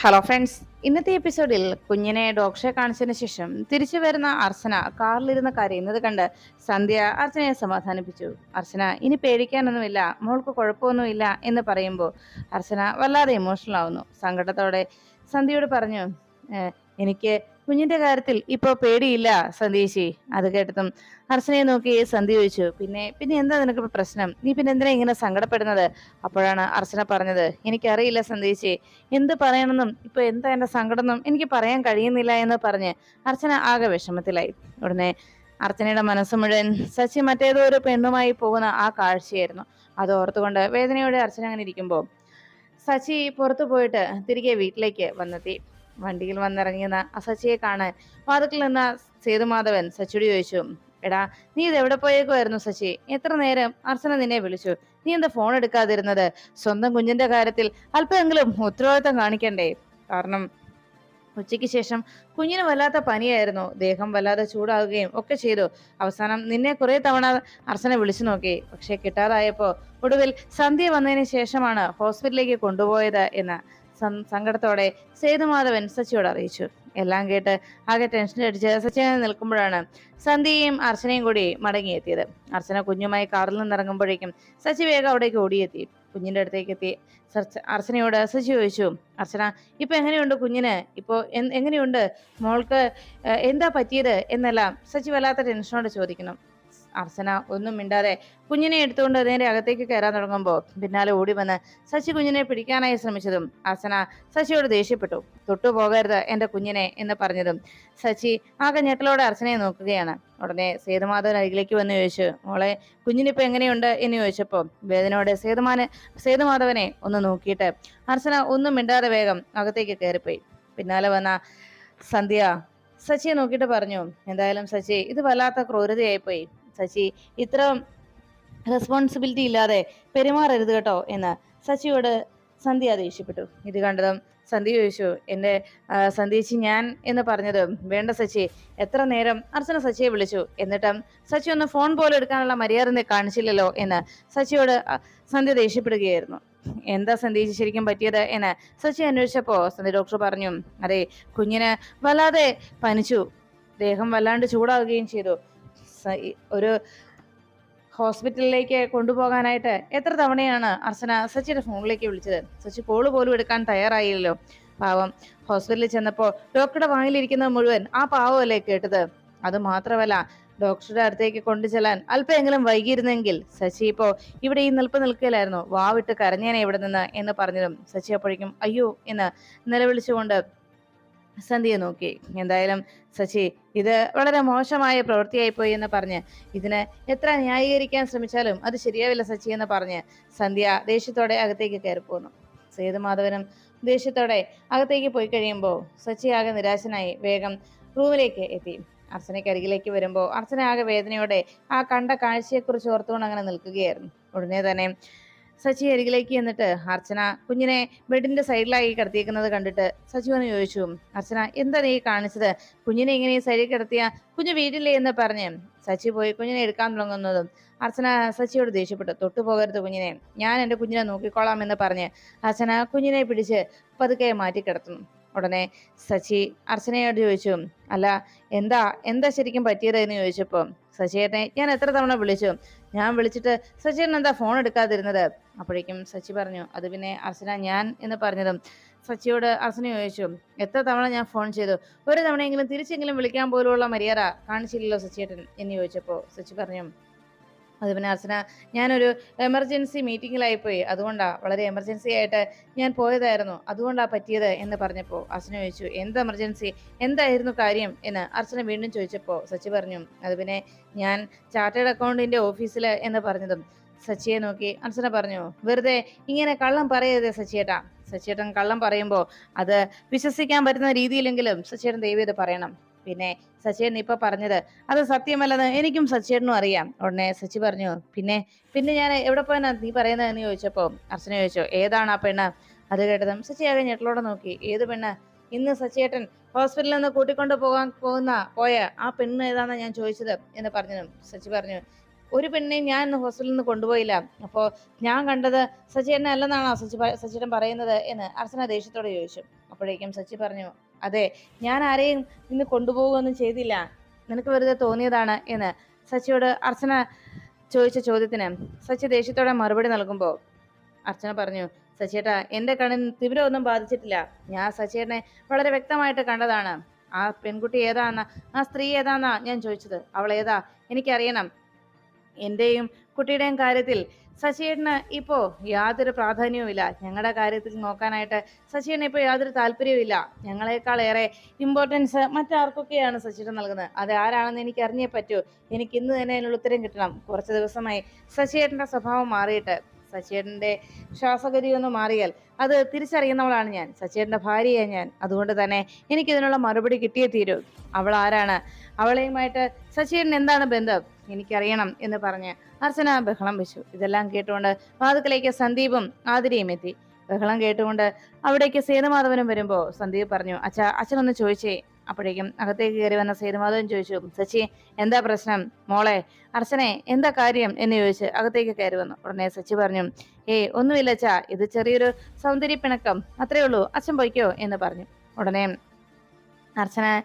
Hello friends ഇന്നത്തെ എപ്പിസോഡിൽ കുഞ്ഞിനെ ഡോക്ടറെ കാണിച്ചതിന് ശേഷം തിരിച്ചു വരുന്ന അർച്ചന കാറിലിരുന്ന് കരയുന്നത് കണ്ട് സന്ധ്യ അർച്ചനയെ സമാധാനിപ്പിച്ചു. അർച്ചന ഇനി പേടിക്കാനൊന്നുമില്ല. മോൾക്ക് കുഴപ്പമൊന്നുമില്ല എന്ന് പറയുമ്പോൾ അർച്ചന വല്ലാതെ ഇമോഷണൽ ആവുന്നു. സങ്കടത്തോടെ സന്ധ്യയോട് പറഞ്ഞു എനിക്ക് കുഞ്ഞിന്റെ കാര്യത്തിൽ ഇപ്പൊ പേടിയില്ല സന്ധ്യേശി അത് കേട്ടതും അർച്ചനയെ നോക്കി സന്ധി ചോദിച്ചു. പിന്നെ പിന്നെ എന്താ നിനക്ക് പ്രശ്നം? നീ പിന്നെ എന്തിനാ ഇങ്ങനെ സങ്കടപ്പെടുന്നത്? അപ്പോഴാണ് അർച്ചന പറഞ്ഞത്. എനിക്കറിയില്ല സന്ധ്യേശി എന്ത് പറയണമെന്നും ഇപ്പൊ എന്താ എന്റെ സങ്കടമെന്നും എനിക്ക് പറയാൻ കഴിയുന്നില്ല എന്ന് പറഞ്ഞ് അർച്ചന ആകെ വിഷമത്തിലായി. ഉടനെ അർച്ചനയുടെ മനസ്സ് മുഴുവൻ സച്ചി മറ്റേതോ ഒരു പെണ്ണുമായി പോകുന്ന ആ കാഴ്ചയായിരുന്നു. അത് ഓർത്തുകൊണ്ട് വേദനയോടെ അർച്ചന അങ്ങനെ ഇരിക്കുമ്പോൾ സച്ചി പുറത്തു പോയിട്ട് തിരികെ വീട്ടിലേക്ക് വന്നെത്തി. വണ്ടിയിൽ വന്നിറങ്ങിയെന്ന അസച്ചിയെ സച്ചിയെ കാണാൻ വാതുക്കൽ നിന്ന സേതുമാധവൻ സച്ചിയോട് ചോദിച്ചു എടാ നീ ഇത് എവിടെ പോയേക്കുമായിരുന്നു സച്ചി? എത്ര നേരം അർച്ചന നിന്നെ വിളിച്ചു? നീ എന്താ ഫോൺ എടുക്കാതിരുന്നത്? സ്വന്തം കുഞ്ഞിന്റെ കാര്യത്തിൽ അല്പമെങ്കിലും ഉത്തരവാദിത്തം കാണിക്കണ്ടേ? കാരണം ഉച്ചയ്ക്ക് ശേഷം കുഞ്ഞിന് വല്ലാത്ത പനിയായിരുന്നു. ദേഹം വല്ലാതെ ചൂടാകുകയും ഒക്കെ ചെയ്തു. അവസാനം നിന്നെ കുറെ തവണ അർച്ചന വിളിച്ചു നോക്കി. പക്ഷെ കിട്ടാതായപ്പോ ഒടുവിൽ സന്ധ്യ വന്നതിന് ശേഷമാണ് ഹോസ്പിറ്റലിലേക്ക് കൊണ്ടുപോയത് എന്ന് സങ്കടത്തോടെ സേതുമാധവൻ സച്ചിയോട് അറിയിച്ചു. എല്ലാം കേട്ട് ആകെ ടെൻഷൻ അടിച്ച് സച്ചി അങ്ങനെ നിൽക്കുമ്പോഴാണ് സന്ധ്യയും അർച്ചനയും കൂടി മടങ്ങിയെത്തിയത്. അർച്ചന കുഞ്ഞുമായി കാറിൽ നിന്നിറങ്ങുമ്പോഴേക്കും സച്ചി വേഗം അവിടേക്ക് ഓടിയെത്തി. കുഞ്ഞിന്റെ അടുത്തേക്ക് എത്തി. അർച്ചനയോട് സച്ചി ചോദിച്ചു അർച്ചന ഇപ്പൊ എങ്ങനെയുണ്ട് കുഞ്ഞിന്? ഇപ്പോ എങ്ങനെയുണ്ട്? മോൾക്ക് എന്താ പറ്റിയത്? എന്നെല്ലാം സച്ചി വല്ലാത്ത ടെൻഷനോട് ചോദിക്കുന്നു. അർച്ചന ഒന്നും മിണ്ടാതെ കുഞ്ഞിനെ എടുത്തുകൊണ്ട് നേരെ അകത്തേക്ക് കയറാൻ തുടങ്ങുമ്പോൾ പിന്നാലെ ഓടി വന്ന് ശശി കുഞ്ഞിനെ പിടിക്കാനായി ശ്രമിച്ചതും അർച്ചന ശശിയോട് ദേഷ്യപ്പെട്ടു. തൊട്ടു പോകരുത് എന്റെ കുഞ്ഞിനെ എന്ന് പറഞ്ഞതും ശശി ആകെ ഞെട്ടലോടെ അർച്ചനയെ നോക്കുകയാണ്. ഉടനെ സേതുമാധവൻ അരികിലേക്ക് വന്ന് ചോദിച്ചു മോളെ കുഞ്ഞിനിപ്പോ എങ്ങനെയുണ്ട്? എന്ന് ചോദിച്ചപ്പോൾ വേദനയോടെ സേതുമാന സേതുമാധവനെ ഒന്ന് നോക്കിയിട്ട് അർച്ചന ഒന്നും മിണ്ടാതെ വേഗം അകത്തേക്ക് കയറിപ്പോയി. പിന്നാലെ വന്ന സന്ധ്യ സച്ചിയെ നോക്കിയിട്ട് പറഞ്ഞു എന്തായാലും സച്ചി ഇത് വല്ലാത്ത ക്രൂരതയായിപ്പോയി. സച്ചി. ഇത്ര റെസ്പോൺസിബിലിറ്റി ഇല്ലാതെ പെരുമാറരുത് കേട്ടോ എന്ന് സച്ചിയോട് സന്ധ്യ ദേഷ്യപ്പെട്ടു. ഇത് കണ്ടതും സന്ധ്യ ചോദിച്ചു എന്റെ സന്ധ്യച്ചി ഞാൻ എന്ന് പറഞ്ഞത് വേണ്ട സച്ചി. എത്ര നേരം അർച്ചന സച്ചിയെ വിളിച്ചു. എന്നിട്ടും സച്ചി ഒന്ന് ഫോൺ പോലും എടുക്കാനുള്ള മര്യാദ നീ കാണിച്ചില്ലല്ലോ എന്ന് സച്ചിയോട് സന്ധ്യ ദേഷ്യപ്പെടുകയായിരുന്നു. എന്താ സന്ധ്യേച്ചി ശരിക്കും പറ്റിയത്? എന്ന് സച്ചി അന്വേഷിച്ചപ്പോൾ സന്ധ്യ ഡോക്ടർ പറഞ്ഞു അതെ കുഞ്ഞിന് വല്ലാതെ പനിച്ചു. ദേഹം വല്ലാണ്ട് ചൂടാവുകയും ചെയ്തു. ഒരു ഹോസ്പിറ്റലിലേക്ക് കൊണ്ടുപോകാനായിട്ട് എത്ര തവണയാണ് അർച്ചന സച്ചിയുടെ ഫോണിലേക്ക് വിളിച്ചത്? സച്ചി കോൾ പോലും എടുക്കാൻ തയ്യാറായില്ലല്ലോ. പാവം. ഹോസ്പിറ്റലിൽ ചെന്നപ്പോൾ ഡോക്ടറുടെ വായിലിരിക്കുന്ന മുഴുവൻ ആ പാവമല്ലേ കേട്ടത്? അത് മാത്രമല്ല ഡോക്ടറുടെ അടുത്തേക്ക് കൊണ്ടു ചെല്ലാൻ അല്പമെങ്കിലും വൈകിയിരുന്നെങ്കിൽ സച്ചി ഇപ്പോ ഇവിടെ ഈ നിൽപ്പ് നിൽക്കുകയിലായിരുന്നു വാവിട്ട് കരഞ്ഞേനെ ഇവിടെ നിന്ന് എന്ന് പറഞ്ഞതും സച്ചി അപ്പോഴേക്കും അയ്യോ എന്ന് നിലവിളിച്ചുകൊണ്ട് സന്ധ്യയെ നോക്കി. എന്തായാലും സച്ചി ഇത് വളരെ മോശമായ പ്രവൃത്തിയായി പോയി എന്ന് പറഞ്ഞ് ഇതിന് എത്ര ന്യായീകരിക്കാൻ ശ്രമിച്ചാലും അത് ശരിയാവില്ല സച്ചി എന്ന് പറഞ്ഞ് സന്ധ്യ ദേഷ്യത്തോടെ അകത്തേക്ക് കയറി പോന്നു സേതുമാധവനും ദേഷ്യത്തോടെ അകത്തേക്ക് പോയി കഴിയുമ്പോൾ സച്ചി ആകെ നിരാശനായി വേഗം റൂമിലേക്ക് എത്തി. അർച്ചനയ്ക്ക് അരികിലേക്ക് വരുമ്പോൾ അർച്ചന ആകെ വേദനയോടെ ആ കണ്ട കാഴ്ചയെക്കുറിച്ച് ഓർത്തുകൊണ്ട് അങ്ങനെ നിൽക്കുകയായിരുന്നു. ഉടനെ തന്നെ സച്ചി അരികിലേക്ക് എന്നിട്ട് അർച്ചന കുഞ്ഞിനെ ബെഡിന്റെ സൈഡിലായി കിടത്തിയേക്കുന്നത് കണ്ടിട്ട് സച്ചി വന്ന് ചോദിച്ചു അർച്ചന എന്താ നീ കാണിച്ചത്? കുഞ്ഞിനെ ഇങ്ങനെ സൈഡിൽ കിടത്തിയ? കുഞ്ഞു വീട്ടില്ലേ എന്ന് പറഞ്ഞ് സച്ചി പോയി കുഞ്ഞിനെ എടുക്കാൻ തുടങ്ങുന്നതും അർച്ചന സച്ചിയോട് ദേഷ്യപ്പെട്ടു. തൊട്ടു പോകരുത് കുഞ്ഞിനെ. ഞാൻ എന്റെ കുഞ്ഞിനെ നോക്കിക്കോളാം എന്ന് പറഞ്ഞ് അർച്ചന കുഞ്ഞിനെ പിടിച്ച് പതുക്കെ മാറ്റി കിടത്തുന്നു ഉടനെ സച്ചി അർച്ചനയോട് ചോദിച്ചു അല്ല എന്താ എന്താ ശരിക്കും പറ്റിയത് എന്ന് ചോദിച്ചപ്പോൾ സച്ചിയേട്ടനെ ഞാൻ എത്ര തവണ വിളിച്ചു? ഞാൻ വിളിച്ചിട്ട് സച്ചിയേട്ടൻ എന്താ ഫോൺ എടുക്കാതിരുന്നത്? അപ്പോഴേക്കും സച്ചി പറഞ്ഞു അത് പിന്നെ അർച്ചന ഞാൻ എന്ന് പറഞ്ഞതും. സച്ചിയോട് അർച്ചന ചോദിച്ചു എത്ര തവണ ഞാൻ ഫോൺ ചെയ്തു? ഒരു തവണയെങ്കിലും തിരിച്ചെങ്കിലും വിളിക്കാൻ പോലുള്ള മര്യാദ കാണിച്ചില്ലല്ലോ സച്ചിയേട്ടൻ? എന്ന് ചോദിച്ചപ്പോൾ സച്ചി പറഞ്ഞു അത് പിന്നെ അർച്ചന ഞാനൊരു എമർജൻസി മീറ്റിങ്ങിലായിപ്പോയി അതുകൊണ്ടാണ് വളരെ എമർജൻസി ആയിട്ട് ഞാൻ പോയതായിരുന്നു. അതുകൊണ്ടാണ് പറ്റിയത് എന്ന് പറഞ്ഞപ്പോൾ അർച്ചന ചോദിച്ചു എന്ത് എമർജൻസി എന്തായിരുന്നു കാര്യം? എന്ന് അർച്ചന വീണ്ടും ചോദിച്ചപ്പോൾ സച്ചി പറഞ്ഞു അത് പിന്നെ ഞാൻ ചാർട്ടേഡ് അക്കൗണ്ടിന്റെ ഓഫീസിൽ എന്ന് പറഞ്ഞതും. സച്ചിയെ നോക്കി അർച്ചന പറഞ്ഞു വെറുതെ ഇങ്ങനെ കള്ളം പറയരുതേ സച്ചിയേട്ടാ. സച്ചിയേട്ടൻ കള്ളം പറയുമ്പോൾ അത് വിശ്വസിക്കാൻ പറ്റുന്ന രീതിയിലെങ്കിലും സച്ചിയേട്ടൻ ദൈവം ഇത് പറയണം. പിന്നെ സച്ചിയേട്ടൻ ഇപ്പൊ പറഞ്ഞത് അത് സത്യമല്ലെന്ന് എനിക്കും സച്ചിയേട്ടനും അറിയാം. ഉടനെ സച്ചി പറഞ്ഞു പിന്നെ പിന്നെ ഞാൻ എവിടെ പോയെന്നാ നീ പറയുന്നതെന്ന് ചോദിച്ചപ്പോ അർച്ചന ചോദിച്ചോ ഏതാണ് ആ പെണ്ണ്? അത് കേട്ടതും സച്ചി ആകെ ഞെട്ടലോടെ നോക്കി ഏത് പെണ്ണ്? ഇന്ന് സച്ചിയേട്ടൻ ഹോസ്പിറ്റലിൽ നിന്ന് കൂട്ടിക്കൊണ്ട് പോകാൻ പോകുന്ന പോയ ആ പെണ്ണ് ഏതാണെന്ന് ഞാൻ ചോദിച്ചത്? എന്ന് പറഞ്ഞു സച്ചി പറഞ്ഞു ഒരു പെണ്ണിനെ ഞാൻ ഇന്ന് ഹോസ്പിറ്റലിൽ നിന്ന് കൊണ്ടുപോയില്ല. അപ്പോൾ ഞാൻ കണ്ടത് സച്ചിയേട്ടനെ അല്ലെന്നാണോ സച്ചി സച്ചിയേട്ടൻ പറയുന്നത്? എന്ന് അർച്ചന ദേഷ്യത്തോടെ ചോദിച്ചു. അപ്പോഴേക്കും സച്ചി പറഞ്ഞു അതെ ഞാൻ ആരെയും ഇന്ന് കൊണ്ടുപോകുകയൊന്നും ചെയ്തില്ല. നിനക്ക് വെറുതെ തോന്നിയതാണ് എന്ന് സച്ചിയോട് അർച്ചന ചോദിച്ച ചോദ്യത്തിന് സച്ചി ദേഷ്യത്തോടെ മറുപടി നൽകുമ്പോൾ അർച്ചന പറഞ്ഞു സച്ചിയേട്ടാ എന്റെ കണ്ണിന് തിമിരമൊന്നും ബാധിച്ചിട്ടില്ല. ഞാൻ സച്ചിയേട്ടനെ വളരെ വ്യക്തമായിട്ട് കണ്ടതാണ്. ആ പെൺകുട്ടി ഏതാന്നാ ആ സ്ത്രീ ഏതാന്നാ ഞാൻ ചോദിച്ചത്. അവൾ ഏതാ? എനിക്കറിയണം. എന്റെയും കുട്ടിയുടെയും കാര്യത്തിൽ ശശിയേട്ടന് ഇപ്പോൾ യാതൊരു പ്രാധാന്യവുമില്ല. ഞങ്ങളുടെ കാര്യത്തിൽ നോക്കാനായിട്ട് ശശിയേട്ടന് ഇപ്പോൾ യാതൊരു താല്പര്യവുമില്ല. ഞങ്ങളെക്കാളേറെ ഇമ്പോർട്ടൻസ് മറ്റാർക്കൊക്കെയാണ് ശശിയേട്ടൻ നൽകുന്നത്. അത് ആരാണെന്ന് എനിക്ക് അറിഞ്ഞേ പറ്റൂ. എനിക്ക് ഇന്ന് തന്നെ അതിനുള്ള ഉത്തരം കിട്ടണം. കുറച്ച് ദിവസമായി ശശിയേട്ടന്റെ സ്വഭാവം മാറിയിട്ട് സച്ചിയേട്ടന്റെ ശ്വാസഗതി ഒന്ന് മാറിയാൽ അത് തിരിച്ചറിയുന്നവളാണ് ഞാൻ. സച്ചിയേട്ടന്റെ ഭാര്യയാണ് ഞാൻ. അതുകൊണ്ട് തന്നെ എനിക്കിതിനുള്ള മറുപടി കിട്ടിയേ തീരൂ. അവൾ ആരാണ് അവളെയുമായിട്ട് ശശിയേട്ടൻ എന്താണ് ബന്ധം? എനിക്കറിയണം എന്ന് പറഞ്ഞ് അർച്ചന ബഹളം വെച്ചു. ഇതെല്ലാം കേട്ടുകൊണ്ട് വാതുക്കലേക്ക് സന്ദീപും ആതിരയും എത്തി. ബഹളം കേട്ടുകൊണ്ട് അവിടേക്ക് സേതുമാധവനും വരുമ്പോൾ സന്ദീപ് പറഞ്ഞു അച്ഛ അച്ഛനൊന്ന് ചോദിച്ചേ. അപ്പോഴേക്കും അകത്തേക്ക് കയറി വന്ന സേതുമാധവൻ ചോദിച്ചു സച്ചി എന്താ പ്രശ്നം? മോളെ അർച്ചനെ എന്താ കാര്യം? എന്ന് ചോദിച്ച് അകത്തേക്ക് കയറി വന്നു. ഉടനെ സച്ചി പറഞ്ഞു ഏയ് ഒന്നുമില്ല അച്ഛാ ഇത് ചെറിയൊരു സൗന്ദര്യ പിണക്കം. അത്രേ ഉള്ളൂ അച്ഛൻ പോയിക്കോ എന്ന് പറഞ്ഞു. ഉടനെ അർച്ചന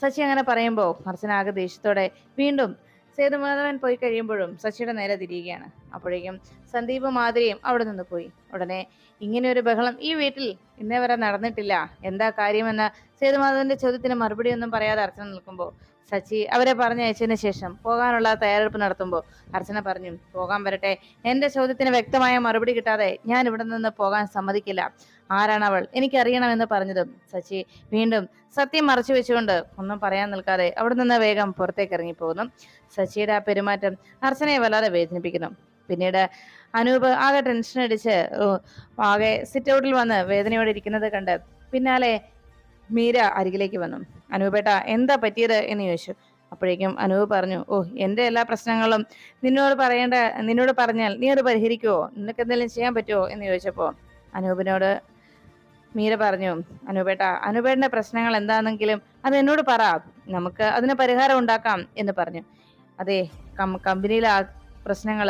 സച്ചി അങ്ങനെ പറയുമ്പോൾ അർച്ചന ആകെ ദേഷ്യത്തോടെ വീണ്ടും സേതുമാധവൻ പോയി കഴിയുമ്പോഴും ശശിയുടെ നേരെ തിരിയുകയാണ്. അപ്പോഴേക്കും സന്ദീപ് മാതിരിയും അവിടെ നിന്ന് പോയി. ഉടനെ ഇങ്ങനെ ഒരു ബഹളം ഈ വീട്ടിൽ ഇന്നേ വരെ നടന്നിട്ടില്ല. എന്താ കാര്യമെന്ന സേതുമാധവന്റെ ചോദ്യത്തിന് മറുപടി ഒന്നും പറയാതെ അർച്ചന നിൽക്കുമ്പോൾ സച്ചി അവരെ പറഞ്ഞയച്ചതിന് ശേഷം പോകാനുള്ള തയ്യാറെടുപ്പ് നടത്തുമ്പോൾ അർച്ചന പറഞ്ഞു പോകാൻ വരട്ടെ. എന്റെ ചോദ്യത്തിന് വ്യക്തമായ മറുപടി കിട്ടാതെ ഞാൻ ഇവിടെ നിന്ന് പോകാൻ സമ്മതിക്കില്ല. ആരാണവൾ എനിക്കറിയണമെന്ന് പറഞ്ഞതും സച്ചി വീണ്ടും സത്യം മറച്ചു വെച്ചുകൊണ്ട് ഒന്നും പറയാൻ നിൽക്കാതെ അവിടെ നിന്ന് വേഗം പുറത്തേക്ക് ഇറങ്ങിപ്പോകുന്നു. സച്ചിയുടെ ആ പെരുമാറ്റം അർച്ചനയെ വല്ലാതെ വേദനിപ്പിക്കുന്നു. പിന്നീട് അനൂപ് ആകെ ടെൻഷൻ അടിച്ച് ആകെ സിറ്റ് ഔട്ടിൽ വന്ന് വേദനയോടെ ഇരിക്കുന്നത് കണ്ട് പിന്നാലെ മീര അരികിലേക്ക് വന്നു. അനൂപേട്ട എന്താ പറ്റിയത് എന്ന് ചോദിച്ചു. അപ്പോഴേക്കും അനൂപ് പറഞ്ഞു ഓ എന്റെ എല്ലാ പ്രശ്നങ്ങളും നിന്നോട് പറയേണ്ട നിന്നോട് പറഞ്ഞാൽ നീ അത് പരിഹരിക്കുമോ നിനക്ക് എന്തെങ്കിലും ചെയ്യാൻ പറ്റുമോ എന്ന് ചോദിച്ചപ്പോൾ അനൂപിനോട് മീര പറഞ്ഞു അനൂപേട്ട അനൂപേട്ടന്റെ പ്രശ്നങ്ങൾ എന്താണെങ്കിലും അത് എന്നോട് പറ. നമുക്ക് അതിന് പരിഹാരം ഉണ്ടാക്കാം എന്ന് പറഞ്ഞു. അതെ കം കമ്പനിയിലെ പ്രശ്നങ്ങൾ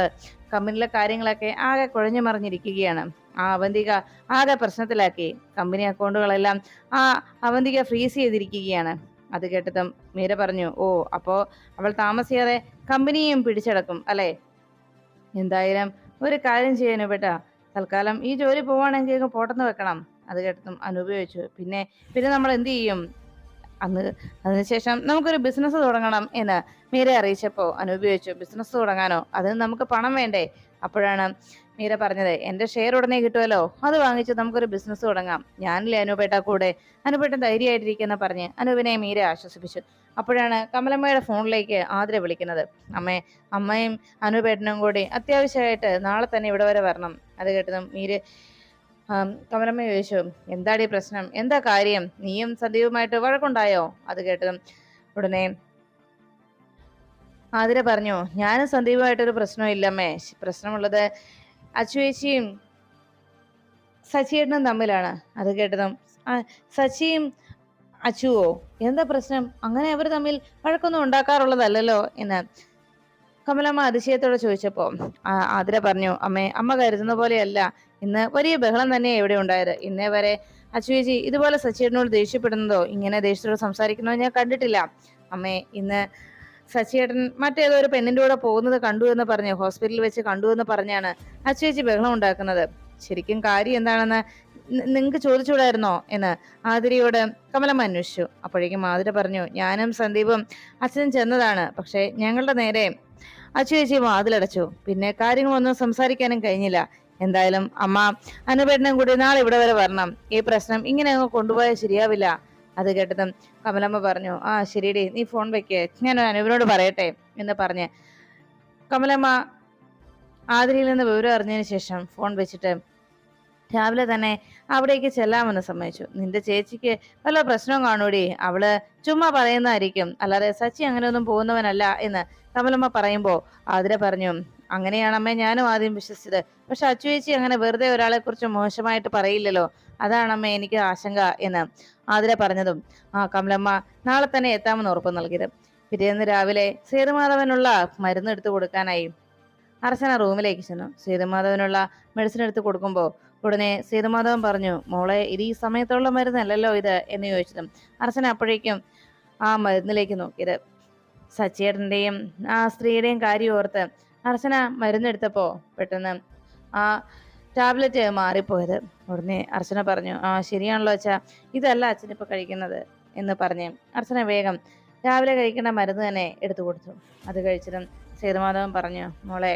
കമ്പനിയിലെ കാര്യങ്ങളൊക്കെ ആകെ കുഴഞ്ഞു മറിഞ്ഞിരിക്കുകയാണ് ആ അവന്തിക ആകെ പ്രശ്നത്തിലാക്കി. കമ്പനി അക്കൗണ്ടുകളെല്ലാം ആ അവന്തിക ഫ്രീസ് ചെയ്തിരിക്കുകയാണ്. അത് കേട്ടതും മീര പറഞ്ഞു ഓ അപ്പോൾ അവൾ താമസിയാതെ കമ്പനിയും പിടിച്ചടക്കും അല്ലേ? എന്തായാലും ഒരു കാര്യം ചെയ്യാനു ബേട്ടാ തൽക്കാലം ഈ ജോലി പോവാണെങ്കിൽ പോട്ടെന്ന് വെക്കണം. അത് കേട്ടതും അനുപയോഗിച്ചു പിന്നെ പിന്നെ നമ്മൾ എന്ത് ചെയ്യും? അന്ന് അതിനുശേഷം നമുക്കൊരു ബിസിനസ് തുടങ്ങണം എന്ന് മീര അറിയിച്ചപ്പോൾ അനുപയോഗിച്ചു ബിസിനസ് തുടങ്ങാനോ? അതിന് നമുക്ക് പണം വേണ്ടേ? അപ്പോഴാണ് മീര പറഞ്ഞത് എന്റെ ഷെയർ ഉടനെ കിട്ടുമല്ലോ അത് വാങ്ങിച്ച് നമുക്കൊരു ബിസിനസ് തുടങ്ങാം. ഞാനില്ലേ അനുപേട്ട കൂടെ? അനുപേട്ടൻ ധൈര്യമായിട്ടിരിക്കുന്ന പറഞ്ഞ് അനുപിനെ മീര ആശ്വസിപ്പിച്ചു. അപ്പോഴാണ് കമലമ്മയുടെ ഫോണിലേക്ക് ആതിര വിളിക്കുന്നത്. അമ്മേ അമ്മയും അനുപേട്ടനും കൂടി അത്യാവശ്യമായിട്ട് നാളെ തന്നെ ഇവിടെ വരെ വരണം. അത് കേട്ടതും മീര് കമലമ്മ ചോദിച്ചു എന്താടി പ്രശ്നം? എന്താ കാര്യം? നീയും സന്ദീപുമായിട്ട് വഴക്കുണ്ടായോ? അത് കേട്ടതും ഉടനെ ആതിര പറഞ്ഞു ഞാനും സന്ദീപുമായിട്ടൊരു പ്രശ്നവും ഇല്ലമ്മേ. പ്രശ്നമുള്ളത് അച്ചുവേച്ചിയും സച്ചിയേട്ടനും തമ്മിലാണ്. അത് കേട്ടതും. സച്ചിയും അച്ചുവോ? എന്താ പ്രശ്നം? അങ്ങനെ അവർ തമ്മിൽ വഴക്കൊന്നും ഉണ്ടാക്കാറുള്ളതല്ലോ എന്ന് കമലമ്മ അതിശയത്തോടെ ചോദിച്ചപ്പോൾ ആതിര പറഞ്ഞു അമ്മേ അമ്മ കരുതുന്ന പോലെയല്ല. ഇന്ന് വലിയ ബഹളം തന്നെ ഇവിടെ ഉണ്ടായത്. ഇന്നേ വരെ അച്ചുവേച്ചി ഇതുപോലെ സച്ചിയേട്ടനോട് ദേഷ്യപ്പെടുന്നതോ ഇങ്ങനെ ദേഷ്യത്തോട് സംസാരിക്കുന്നതോ ഞാൻ കണ്ടിട്ടില്ല. അമ്മേ ഇന്ന് സച്ചിയേട്ടൻ മറ്റേതോ ഒരു പെണ്ണിന്റെ കൂടെ പോകുന്നത് കണ്ടു എന്ന് പറഞ്ഞ് ഹോസ്പിറ്റലിൽ വെച്ച് കണ്ടു എന്ന് പറഞ്ഞാണ് അച്ചുവേച്ചി ബഹളം ഉണ്ടാക്കുന്നത്. ശരിക്കും കാര്യം എന്താണെന്ന് നിങ്ങൾക്ക് ചോദിച്ചുകൂടായിരുന്നോ എന്ന് ആതിരയോട് കമലമ്മ അന്വേഷിച്ചു. അപ്പോഴേക്കും ആതിര പറഞ്ഞു ഞാനും സന്ദീപും അച്ഛനും ചെന്നതാണ്. പക്ഷേ ഞങ്ങളുടെ നേരെ അച്ചു ചേച്ചി വാതിലടച്ചു. പിന്നെ കാര്യങ്ങളൊന്നും സംസാരിക്കാനും കഴിഞ്ഞില്ല. എന്തായാലും അമ്മ അനുപേട്ടനും കൂടി നാളെ ഇവിടെ വരെ വരണം. ഈ പ്രശ്നം ഇങ്ങനെ അങ്ങ് കൊണ്ടുപോയാൽ ശരിയാവില്ല. അത് കേട്ടതും കമലമ്മ പറഞ്ഞു ആ ശരിയടി നീ ഫോൺ വെക്കേ. ഞാൻ അനുവിനോട് പറയട്ടെ എന്ന് പറഞ്ഞ്. കമലമ്മ ആതിരയിൽ നിന്ന് വിവരം അറിഞ്ഞതിന് ശേഷം ഫോൺ വെച്ചിട്ട് രാവിലെ തന്നെ അവിടേക്ക് ചെല്ലാമെന്ന് സമ്മതിച്ചു. നിന്റെ ചേച്ചിക്ക് വല്ല പ്രശ്നവും കാണൂടി? അവൾ ചുമ്മാ പറയുന്നതായിരിക്കും. അല്ലാതെ സച്ചി അങ്ങനെയൊന്നും പോകുന്നവനല്ല എന്ന് കമലമ്മ പറയുമ്പോൾ ആതിര പറഞ്ഞു അങ്ങനെയാണമ്മേ ഞാനും ആദ്യം വിശ്വസിച്ചത്. പക്ഷെ അച്ചു ചേച്ചി അങ്ങനെ വെറുതെ ഒരാളെ കുറിച്ച് മോശമായിട്ട് പറയില്ലല്ലോ. അതാണ് അതാണമ്മേ എനിക്ക് ആശങ്ക എന്ന് ആതിര പറഞ്ഞതും. ആ കമലമ്മ നാളെ തന്നെ എത്താമെന്ന് ഉറപ്പ് നൽകിയത്. പിറ്റേന്ന് രാവിലെ സേതുമാധവനുള്ള മരുന്ന് എടുത്തു കൊടുക്കാനായി അർച്ചന റൂമിലേക്ക് ചെന്നു. സേതുമാധവനുള്ള മെഡിസിൻ എടുത്തു കൊടുക്കുമ്പോൾ ഉടനെ സേതുമാധവൻ പറഞ്ഞു മോളെ ഇത് ഈ സമയത്തുള്ള മരുന്നല്ലല്ലോ ഇത് എന്ന് ചോദിച്ചതും. അർച്ചന അപ്പോഴേക്കും ആ മരുന്നിലേക്ക് നോക്കിയത്. സച്ചേട്ടന്റെയും ആ സ്ത്രീയുടെയും കാര്യം ഓർത്ത് അർച്ചന മരുന്നെടുത്തപ്പോൾ പെട്ടെന്ന് ആ ടാബ്ലറ്റ് മാറിപ്പോയത്. ഉടനെ അർച്ചന പറഞ്ഞു ആ ശരിയാണല്ലോ അച്ഛാ. ഇതല്ല അച്ഛൻ ഇപ്പോൾ കഴിക്കുന്നത് എന്ന് പറഞ്ഞ് അർച്ചന വേഗം രാവിലെ കഴിക്കേണ്ട മരുന്ന് തന്നെ എടുത്തു കൊടുത്തു. അത് കഴിച്ചിട്ടും സേതുമാധവൻ പറഞ്ഞു മോളെ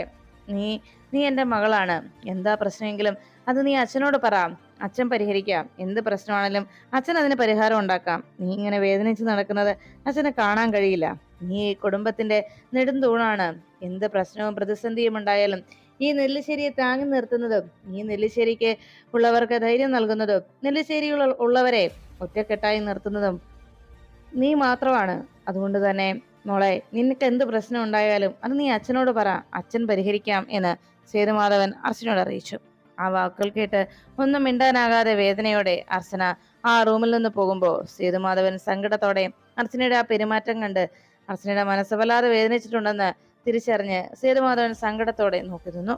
നീ നീ എന്റെ മകളാണ്. എന്താ പ്രശ്നമെങ്കിലും അത് നീ അച്ഛനോട് പറ. അച്ഛൻ പരിഹരിക്കാം. എന്ത് പ്രശ്നമാണെങ്കിലും അച്ഛൻ അതിന് പരിഹാരം ഉണ്ടാക്കാം. നീ ഇങ്ങനെ വേദനിച്ച് നടക്കുന്നത് അച്ഛനെ കാണാൻ കഴിയില്ല. നീ ഈ കുടുംബത്തിന്റെ നെടുന്തൂണാണ് എന്ത് പ്രശ്നവും പ്രതിസന്ധിയും ഉണ്ടായാലും ഈ നെല്ലിശ്ശേരിയെ താങ്ങി നിർത്തുന്നതും ഈ നെല്ലിശ്ശേരിക്ക് ഉള്ളവർക്ക് ധൈര്യം നൽകുന്നതും നെല്ലിശ്ശേരിയിൽ ഉള്ളവരെ ഒറ്റക്കെട്ടായി നിർത്തുന്നതും നീ മാത്രമാണ്. അതുകൊണ്ട് തന്നെ മോളെ നിനക്ക് എന്ത് പ്രശ്നം ഉണ്ടായാലും അത് നീ അച്ഛനോട് പറ. അച്ഛൻ പരിഹരിക്കാം എന്ന് സേതുമാധവൻ അർച്ചനോട് അറിയിച്ചു. ആ വാക്കുകൾ കേട്ട് ഒന്നും മിണ്ടാനാകാതെ വേദനയോടെ അർച്ചന ആ റൂമിൽ നിന്ന് പോകുമ്പോൾ സേതുമാധവൻ സങ്കടത്തോടെ അർച്ചനയുടെ ആ പെരുമാറ്റം കണ്ട് അർച്ചനയുടെ മനസ്സ് വല്ലാതെ വേദനിച്ചിട്ടുണ്ടെന്ന് തിരിച്ചറിഞ്ഞ് സേതുമാധവൻ സങ്കടത്തോടെ നോക്കി നിന്നു.